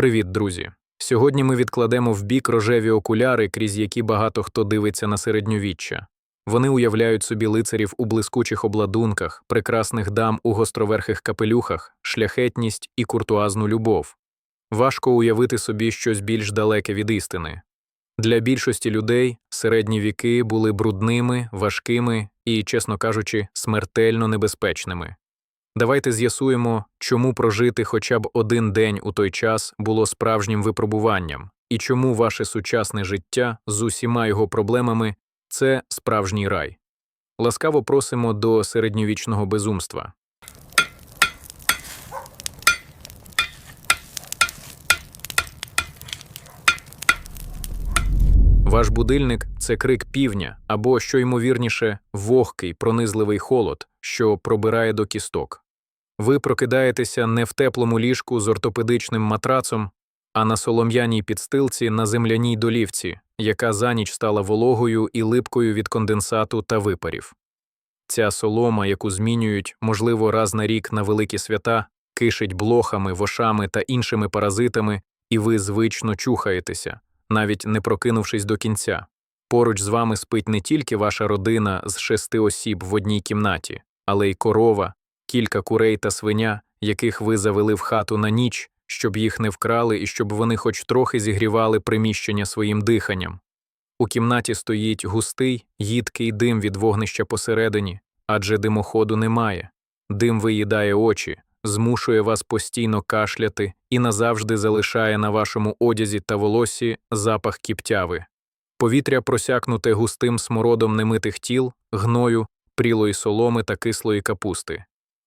Привіт, друзі! Сьогодні ми відкладемо в бік рожеві окуляри, крізь які багато хто дивиться на середньовіччя. Вони уявляють собі лицарів у блискучих обладунках, прекрасних дам у гостроверхих капелюхах, шляхетність і куртуазну любов. Важко уявити собі щось більш далеке від істини. Для більшості людей середні віки були брудними, важкими і, чесно кажучи, смертельно небезпечними. Давайте з'ясуємо, чому прожити хоча б один день у той час було справжнім випробуванням, і чому ваше сучасне життя з усіма його проблемами це справжній рай. Ласкаво просимо до середньовічного безумства. Ваш будильник це крик півня або, що ймовірніше, вогкий, пронизливий холод, що пробирає до кісток. Ви прокидаєтеся не в теплому ліжку з ортопедичним матрацом, а на солом'яній підстилці на земляній долівці, яка за ніч стала вологою і липкою від конденсату та випарів. Ця солома, яку змінюють, можливо, раз на рік на великі свята, кишить блохами, вошами та іншими паразитами, і ви звично чухаєтеся, навіть не прокинувшись до кінця. Поруч з вами спить не тільки ваша родина з шести осіб в одній кімнаті, але й корова, кілька курей та свиня, яких ви завели в хату на ніч, щоб їх не вкрали і щоб вони хоч трохи зігрівали приміщення своїм диханням. У кімнаті стоїть густий, їдкий дим від вогнища посередині, адже димоходу немає. Дим виїдає очі, змушує вас постійно кашляти і назавжди залишає на вашому одязі та волосі запах кіптяви. Повітря просякнуте густим смородом немитих тіл, гною, прілої соломи та кислої капусти.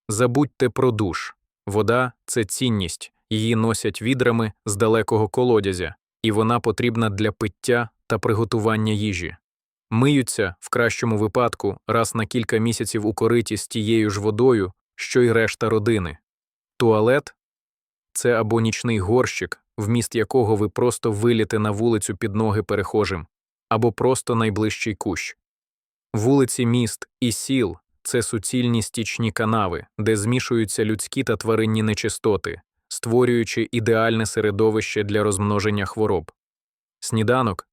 Забудьте про душ. Вода це цінність, її носять відрами з далекого колодязя, і вона потрібна для пиття та приготування їжі. Миються, в кращому випадку, раз на кілька місяців у кориті з тією ж водою, що й решта родини. Туалет це або нічний горщик, вміст якого ви просто виліте на вулицю під ноги перехожим, або просто найближчий кущ. Вулиці міст і сіл це суцільні стічні канави, де змішуються людські та тваринні нечистоти, створюючи ідеальне середовище для розмноження хвороб. Сніданок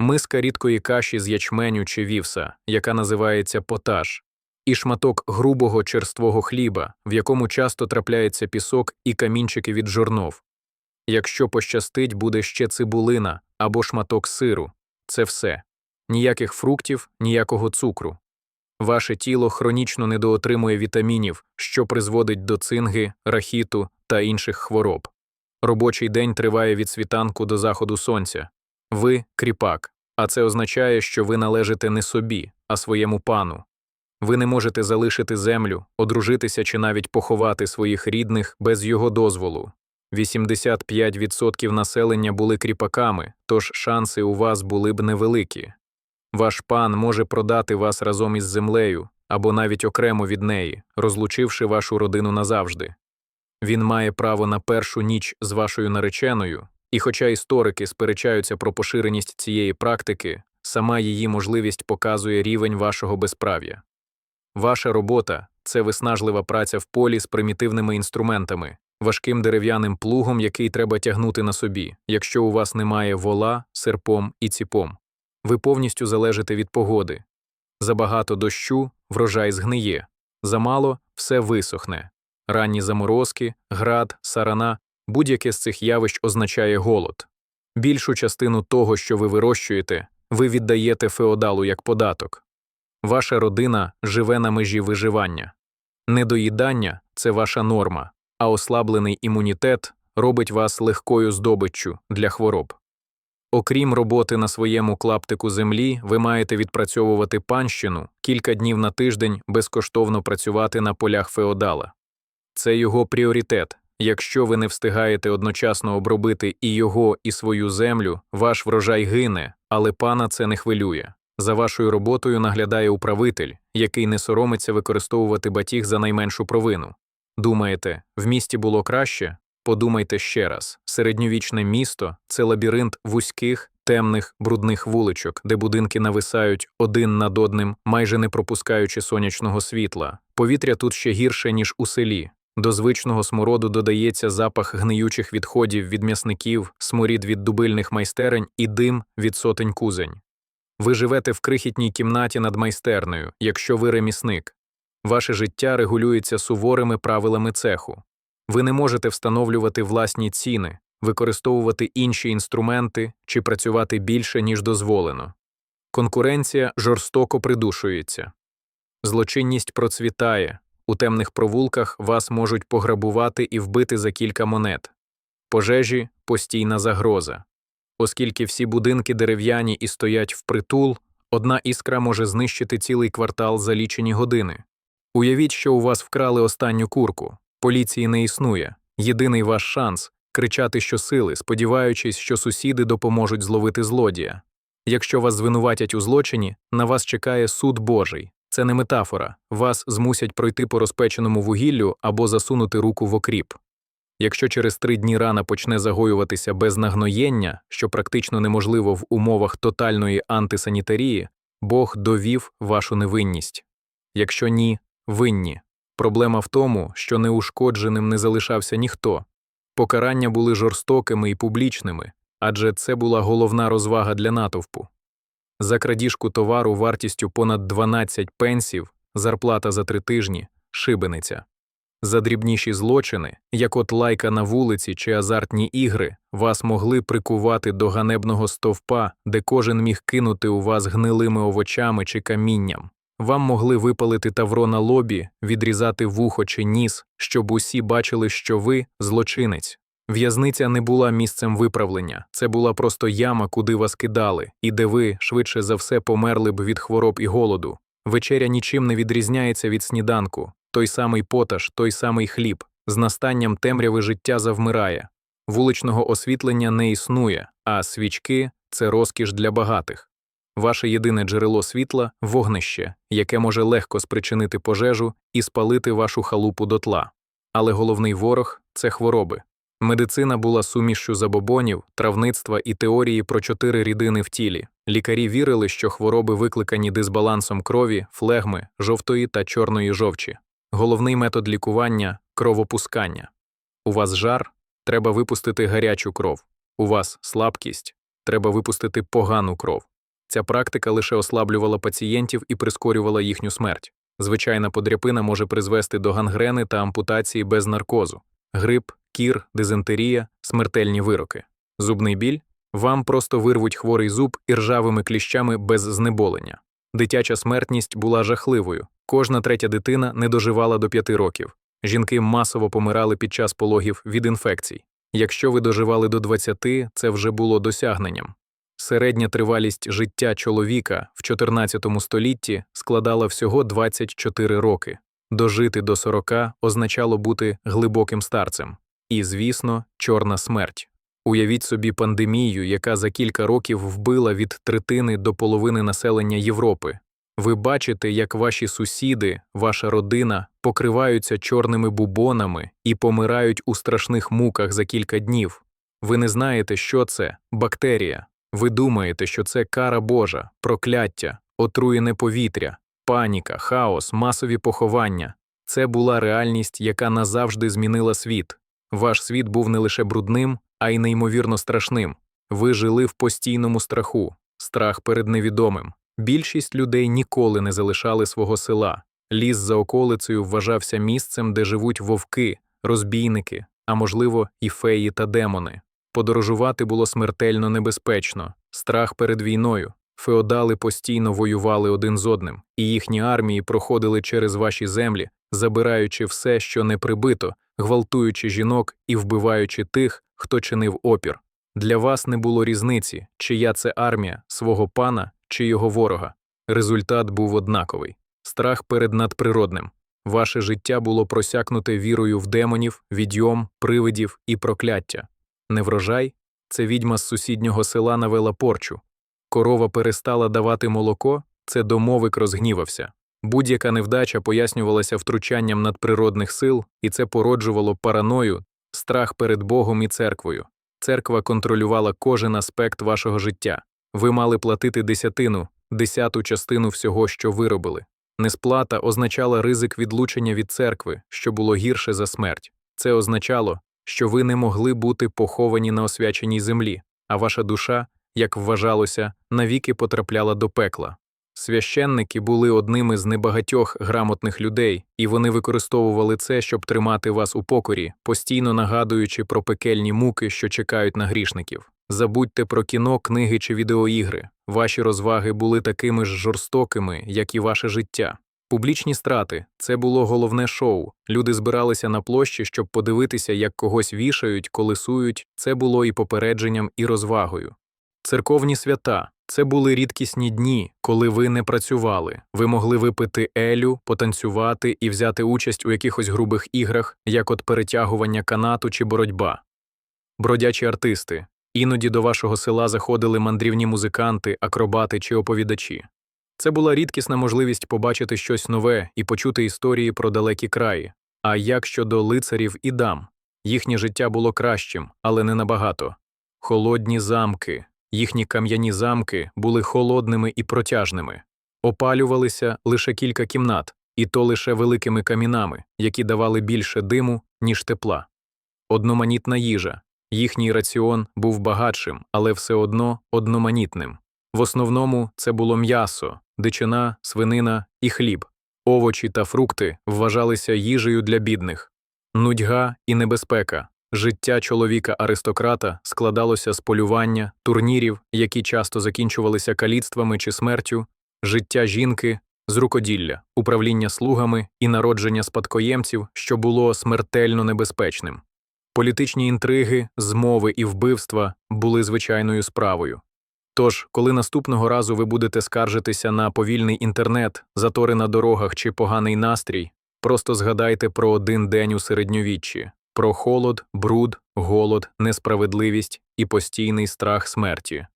миска рідкої каші з ячменю чи вівса, яка називається поташ, і шматок грубого черствого хліба, в якому часто трапляється пісок і камінчики від жорнов. Якщо пощастить, буде ще цибулина або шматок сиру це все. Ніяких фруктів, ніякого цукру. Ваше тіло хронічно недоотримує вітамінів, що призводить до цинги, рахіту та інших хвороб. Робочий день триває від світанку до заходу сонця. Ви кріпак, а це означає, що ви належите не собі, а своєму пану. Ви не можете залишити землю, одружитися чи навіть поховати своїх рідних без його дозволу. 85% населення були кріпаками, тож шанси у вас були б невеликі. Ваш пан може продати вас разом із землею або навіть окремо від неї, розлучивши вашу родину назавжди. Він має право на першу ніч з вашою нареченою, і хоча історики сперечаються про поширеність цієї практики, сама її можливість показує рівень вашого безправ'я. Ваша робота це виснажлива праця в полі з примітивними інструментами, важким дерев'яним плугом, який треба тягнути на собі, якщо у вас немає вола, серпом і ціпом. Ви повністю залежите від погоди. Забагато дощу врожай згниє, замало все висохне. Ранні заморозки, град, сарана будь-яке з цих явищ означає голод. Більшу частину того, що ви вирощуєте, ви віддаєте феодалу як податок. Ваша родина живе на межі виживання. Недоїдання це ваша норма, а ослаблений імунітет робить вас легкою здобиччю для хвороб. Окрім роботи на своєму клаптику землі, ви маєте відпрацьовувати панщину кілька днів на тиждень безкоштовно працювати на полях феодала. Це його пріоритет. Якщо ви не встигаєте одночасно обробити і його, і свою землю, ваш врожай гине, але пана це не хвилює. За вашою роботою наглядає управитель, який не соромиться використовувати батіг за найменшу провину. Думаєте, в місті було краще? Подумайте ще раз: середньовічне місто це лабіринт вузьких, темних, брудних вуличок, де будинки нависають один над одним, майже не пропускаючи сонячного світла. Повітря тут ще гірше, ніж у селі. До звичного смороду додається запах гниючих відходів від м'ясників, сморід від дубильних майстерень і дим від сотень кузень. Ви живете в крихітній кімнаті над майстернею, якщо ви ремісник. Ваше життя регулюється суворими правилами цеху. Ви не можете встановлювати власні ціни, використовувати інші інструменти чи працювати більше, ніж дозволено. Конкуренція жорстоко придушується. Злочинність процвітає, у темних провулках вас можуть пограбувати і вбити за кілька монет. Пожежі постійна загроза. Оскільки всі будинки дерев'яні і стоять впритул, одна іскра може знищити цілий квартал за лічені години. Уявіть, що у вас вкрали останню курку, поліції не існує. Єдиний ваш шанс кричати щосили, сподіваючись, що сусіди допоможуть зловити злодія. Якщо вас звинуватять у злочині, на вас чекає суд Божий. Це не метафора, вас змусять пройти по розпеченому вугіллю або засунути руку в окріп. Якщо через три дні рана почне загоюватися без нагноєння, що практично неможливо в умовах тотальної антисанітарії, Бог довів вашу невинність. Якщо ні, винні. Проблема в тому, що неушкодженим не залишався ніхто. Покарання були жорстокими і публічними, адже це була головна розвага для натовпу. За крадіжку товару вартістю понад 12 пенсів, зарплата за три тижні, шибениця. За дрібніші злочини, як от лайка на вулиці чи азартні ігри, вас могли прикувати до ганебного стовпа, де кожен міг кинути у вас гнилими овочами чи камінням. Вам могли випалити тавро на лобі, відрізати вухо чи ніс, щоб усі бачили, що ви злочинець. В'язниця не була місцем виправлення, це була просто яма, куди вас кидали, і де ви, швидше за все, померли б від хвороб і голоду. Вечеря нічим не відрізняється від сніданку, той самий поташ, той самий хліб, з настанням темряви життя завмирає. Вуличного освітлення не існує, а свічки це розкіш для багатих. Ваше єдине джерело світла вогнище, яке може легко спричинити пожежу і спалити вашу халупу дотла. Але головний ворог це хвороби. Медицина була сумішшю забобонів, травництва і теорії про чотири рідини в тілі. Лікарі вірили, що хвороби викликані дисбалансом крові, флегми, жовтої та чорної жовчі. Головний метод лікування кровопускання. У вас жар, треба випустити гарячу кров. У вас слабкість, треба випустити погану кров. Ця практика лише ослаблювала пацієнтів і прискорювала їхню смерть. Звичайна подряпина може призвести до гангрени та ампутації без наркозу, грип, кір, дизентерія, смертельні вироки. Зубний біль вам просто вирвуть хворий зуб і ржавими кліщами без знеболення. Дитяча смертність була жахливою. Кожна третя дитина не доживала до п'яти років. Жінки масово помирали під час пологів від інфекцій. Якщо ви доживали до 20, це вже було досягненням. Середня тривалість життя чоловіка в 14 столітті складала всього 24 роки. Дожити до 40 означало бути глибоким старцем. І, звісно, чорна смерть. Уявіть собі пандемію, яка за кілька років вбила від третини до половини населення Європи. Ви бачите, як ваші сусіди, ваша родина покриваються чорними бубонами і помирають у страшних муках за кілька днів. Ви не знаєте, що це бактерія. Ви думаєте, що це кара Божа, прокляття, отруєне повітря, паніка, хаос, масові поховання. Це була реальність, яка назавжди змінила світ. Ваш світ був не лише брудним, а й неймовірно страшним. Ви жили в постійному страху, страх перед невідомим. Більшість людей ніколи не залишали свого села. Ліс за околицею вважався місцем, де живуть вовки, розбійники, а можливо, і феї та демони. Подорожувати було смертельно небезпечно, страх перед війною. Феодали постійно воювали один з одним, і їхні армії проходили через ваші землі, забираючи все, що не прибито, гвалтуючи жінок і вбиваючи тих, хто чинив опір. Для вас не було різниці, чия це армія, свого пана чи його ворога. Результат був однаковий страх перед надприродним. Ваше життя було просякнуте вірою в демонів, відйом, привидів і прокляття. Неврожай це відьма з сусіднього села навела порчу. Корова перестала давати молоко, це домовик розгнівався. Будь-яка невдача пояснювалася втручанням надприродних сил, і це породжувало параною, страх перед Богом і церквою. Церква контролювала кожен аспект вашого життя. Ви мали платити десятину, десяту частину всього, що виробили. Несплата означала ризик відлучення від церкви, що було гірше за смерть. Це означало, що ви не могли бути поховані на освяченій землі, а ваша душа, як вважалося, навіки потрапляла до пекла. Священники були одними з небагатьох грамотних людей, і вони використовували це, щоб тримати вас у покорі, постійно нагадуючи про пекельні муки, що чекають на грішників. Забудьте про кіно, книги чи відеоігри. Ваші розваги були такими ж жорстокими, як і ваше життя. Публічні страти це було головне шоу. Люди збиралися на площі, щоб подивитися, як когось вішають, колесують. Це було і попередженням, і розвагою. Церковні свята це були рідкісні дні, коли ви не працювали. Ви могли випити елю, потанцювати і взяти участь у якихось грубих іграх, як от перетягування канату чи боротьба. Бродячі артисти. Іноді до вашого села заходили мандрівні музиканти, акробати чи оповідачі. Це була рідкісна можливість побачити щось нове і почути історії про далекі краї. А як щодо лицарів і дам, їхнє життя було кращим, але не набагато. Холодні замки, їхні кам'яні замки були холодними і протяжними, опалювалися лише кілька кімнат, і то лише великими камінами, які давали більше диму, ніж тепла. Одноманітна їжа. Їхній раціон був багатшим, але все одно одноманітним. В основному це було м'ясо, дичина, свинина і хліб. Овочі та фрукти вважалися їжею для бідних. Нудьга і небезпека. Життя чоловіка-аристократа складалося з полювання, турнірів, які часто закінчувалися каліцтвами чи смертю, життя жінки, з рукоділля, управління слугами і народження спадкоємців, що було смертельно небезпечним. Політичні інтриги, змови і вбивства були звичайною справою. Тож, коли наступного разу ви будете скаржитися на повільний інтернет, затори на дорогах чи поганий настрій, просто згадайте про один день у середньовіччі, про холод, бруд, голод, несправедливість і постійний страх смерті.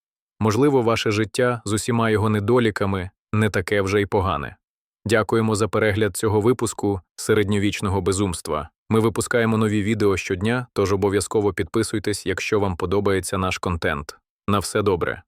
Можливо, ваше життя з усіма його недоліками не таке вже й погане. Дякуємо за перегляд цього випуску середньовічного безумства. Ми випускаємо нові відео щодня, тож обов'язково підписуйтесь, якщо вам подобається наш контент. На все добре.